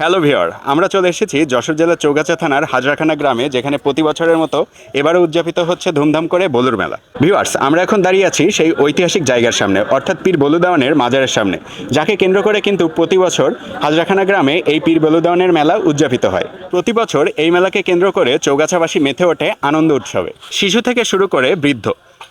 Hello viewer, আমরা চলে এসেছি যশোর জেলার চৌগাছা থানার হাজরাখানা গ্রামে, যেখানে প্রতি বছরের মতো এবারও উদযাপিত হচ্ছে ধুমধাম করে বলুর মেলা। ভিওয়ার্স, আমরা এখন দাঁড়িয়ে আছি সেই ঐতিহাসিক জায়গার সামনে, অর্থাৎ পীর বলুদাওয়ানের মাজারের সামনে, যাকে কেন্দ্র করে কিন্তু প্রতি বছর হাজরাখানা গ্রামে এই পীর বলুদাওয়ানের মেলা উদযাপিত হয়। প্রতি বছর এই মেলাকে কেন্দ্র করে চৌগাছাবাসী মেতে ওঠে আনন্দ উৎসবে। শিশু থেকে শুরু করে বৃদ্ধ,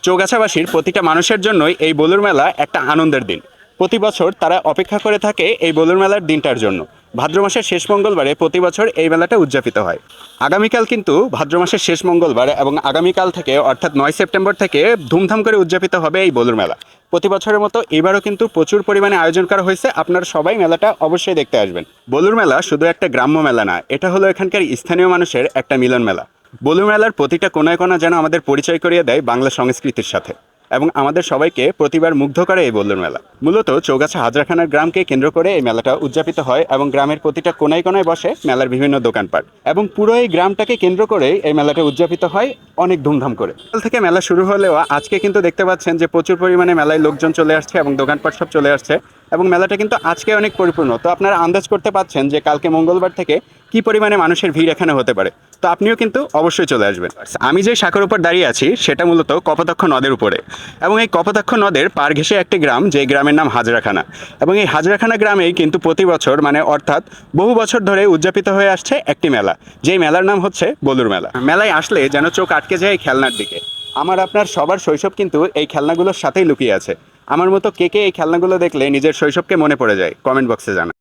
চৌগাছাবাসীর প্রতিটা মানুষের জন্যই এই বলুর মেলা একটা আনন্দের দিন। প্রতি বছর তারা অপেক্ষা করে থাকে এই বলুর মেলার দিনটার জন্য। ভাদ্র মাসের শেষ মঙ্গলবারে প্রতি বছর এই মেলাটা উদযাপিত হয়। আগামীকাল কিন্তু ভাদ্র মাসের শেষ মঙ্গলবার এবং আগামীকাল থেকে অর্থাৎ নয় সেপ্টেম্বর থেকে ধুমধাম করে উদযাপিত হবে এই বলুর মেলা। প্রতি বছরের মতো এবারও কিন্তু প্রচুর পরিমাণে আয়োজন করা হয়েছে। আপনারা সবাই মেলাটা অবশ্যই দেখতে আসবেন। বলুর মেলা শুধু একটা গ্রাম্য মেলা না, এটা হলো এখানকার স্থানীয় মানুষের একটা মিলন মেলা। বলুর মেলার প্রতিটা কোনায় কোনা যেন আমাদের পরিচয় করিয়ে দেয় বাংলা সংস্কৃতির সাথে। এবং আমাদের সবাইকে প্রতিবার মুগ্ধ করে এই বল্লুর মেলা। মূলত চৌগাছা হাজরাখানার গ্রামকে কেন্দ্র করে এই মেলাটা উদযাপিত হয় এবং গ্রামের প্রতিটা কোনায় কোনায় বসে মেলার বিভিন্ন দোকানপাট। এবং পুরো এই গ্রামটাকে কেন্দ্র করে এই মেলাটা উদযাপিত হয় অনেক ধুমধাম করে। সকাল থেকে মেলা শুরু হলেও আজকে কিন্তু দেখতে পাচ্ছেন যে প্রচুর পরিমাণে মেলায় লোকজন চলে আসছে এবং দোকানপাট সব চলে আসছে এবং মেলাটা কিন্তু আজকে অনেক পরিপূর্ণ। তো আপনারা আন্দাজ করতে পাচ্ছেন যে কালকে মঙ্গলবার থেকে কি পরিমাণে মানুষের ভিড় এখানে হতে পারে। তো আপনিও কিন্তু অবশ্যই চলে আসবেন। আমি যে শাখার উপর দাঁড়িয়ে আছি, সেটা মূলত কপোতাক্ষ নদের উপরে। এবং এই কপোতাক্ষ নদের পার ঘেঁষে একটি গ্রাম, যে গ্রামের নাম হাজরাখানা। এবং এই হাজরাখানা গ্রামেই কিন্তু প্রতি বছর মানে অর্থাৎ বহু বছর ধরে উদযাপিত হয়ে আসছে একটি মেলা। যেই মেলার নাম হচ্ছে বলুর মেলা। মেলায় আসলে যেন চোখ আটকে যায় এই খেলনার দিকে। আমার আপনার সবার শৈশব কিন্তু এই খেলনাগুলোর সাথেই লুকিয়ে আছে। আমার মতো কে কে এই খেলনাগুলো দেখলে নিজের শৈশবকে মনে পড়ে যায়, কমেন্ট বক্সে জানা